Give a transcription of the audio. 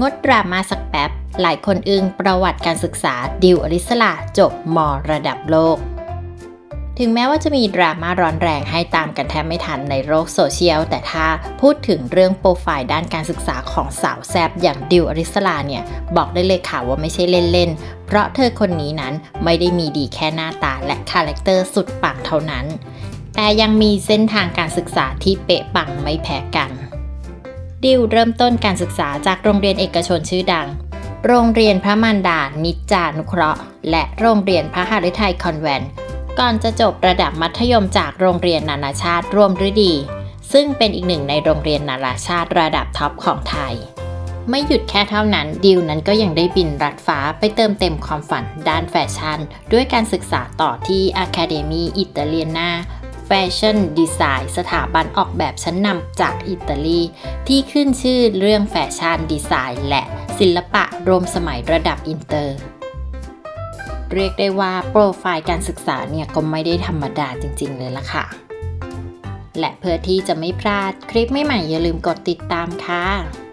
งดดราม่าสักแป๊บ หลายคนอึ้งประวัติการศึกษาดิวอริสลาจบมระดับโลก ถึงแม้ว่าจะมีดราม่าร้อนแรงให้ตามกันแทบไม่ทันในโลกโซเชียล แต่ถ้าพูดถึงเรื่องโปรไฟล์ด้านการศึกษาของสาวแซบอย่างดิวอริสลาเนี่ย บอกได้เลยค่ะว่าไม่ใช่เล่น ๆ เพราะเธอคนนี้นั้นไม่ได้มีดีแค่หน้าตาและคาแรคเตอร์สุดปังเท่านั้น แต่ยังมีเส้นทางการศึกษาที่เป๊ะปังไม่แพ้กัน ดิวเริ่มต้นการศึกษาจากโรงเรียนเอกชนชื่อดัง โรงเรียนพระมารดา นิจจานุเคราะห์ และโรงเรียนพระหฤทัยคอนแวนต์ ก่อนจะจบระดับมัธยมจากโรงเรียนนานาชาติร่วมฤดี ซึ่งเป็นอีกหนึ่งในโรงเรียนนานาชาติระดับท็อปของไทย ไม่หยุดแค่เท่านั้นดิวนั้นก็ยังได้บินรัดฟ้าไปเติมเต็มความฝันด้านแฟชั่น ด้วยการศึกษาต่อที่ Academy Italiana Fashion Design สถาบันออกแบบชั้นนำจากอิตาลี ที่ขึ้นชื่อเรื่องแฟชั่นดีไซน์และศิลปะรวมสมัยระดับอินเตอร์ เรียกได้ว่าโปรไฟล์การศึกษาเนี่ยก็ไม่ได้ธรรมดาจริง ๆ เลยล่ะค่ะ และเพื่อที่จะไม่พลาดคลิปใหม่ๆอย่าลืมกดติดตามค่ะ